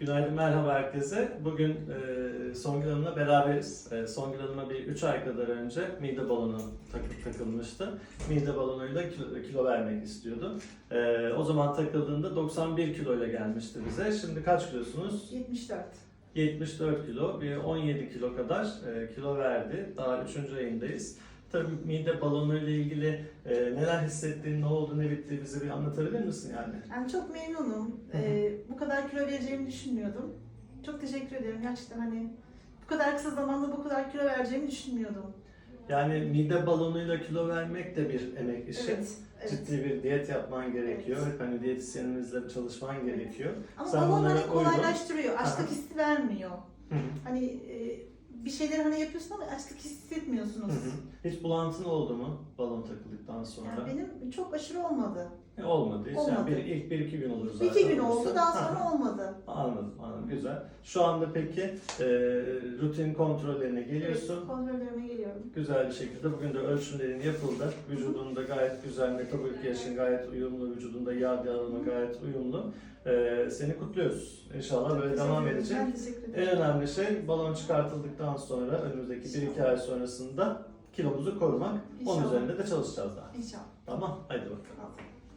Günaydın, merhaba herkese. Bugün e, Songül Hanım'la beraberiz. E, Songül Hanım'a bir 3 ay kadar önce mide balonu takıp takılmıştı. Mide balonuyla kilo, kilo vermek istiyordu. E, o zaman takıldığında 91 kiloyla gelmişti bize. Şimdi kaç kilosunuz? 74. 74 kilo, bir 17 kilo kadar e, kilo verdi. Daha 3. ayındayız. Tabii mide balonu ile ilgili e, neler hissettiğin, ne oldu, ne bitti bize bir anlatabilir misin yani? Yani çok memnunum. Hı hı. Ee, bu kadar kilo vereceğimi düşünmüyordum. Çok teşekkür ederim. Gerçekten hani bu kadar kısa zamanda bu kadar kilo vereceğimi düşünmüyordum. Yani mide balonuyla kilo vermek de bir emek işi. Evet. evet. Ciddi bir diyet yapman gerekiyor. Hep hani diyetisyenimizle çalışman gerekiyor. Ama Sen balon hani kolaylaştırıyor. Açlık hissi vermiyor. Hı. Hani e, bir şeyleri hani yapıyorsun ama açlık hissetmiyorsunuz. Hı hı. Hiç bulantın oldu mu balon takıldıktan sonra? Yani benim çok aşırı olmadı. E, Olmadı hiç. Yani Olmadı. bir, ilk bir iki gün olur Bir zaten. iki gün oldu daha sonra olmadı. Güzel. Şu anda peki e, rutin kontrollerine geliyorsun. Evet, kontrollerime geliyorum. Güzel bir şekilde bugün de ölçümlerin yapıldı. Vücudunda gayet güzel, metabolik yaşın gayet uyumlu, vücudunda yağ dağılımı gayet uyumlu. Ee, seni kutluyoruz. İnşallah böyle devam edecek. En önemli şey balon çıkartıldıktan sonra önümüzdeki 1-2 ay sonrasında kilomuzu korumak. Onun İnşallah. üzerinde de çalışacağız daha. İnşallah. Tamam, hadi bakalım. Tamam.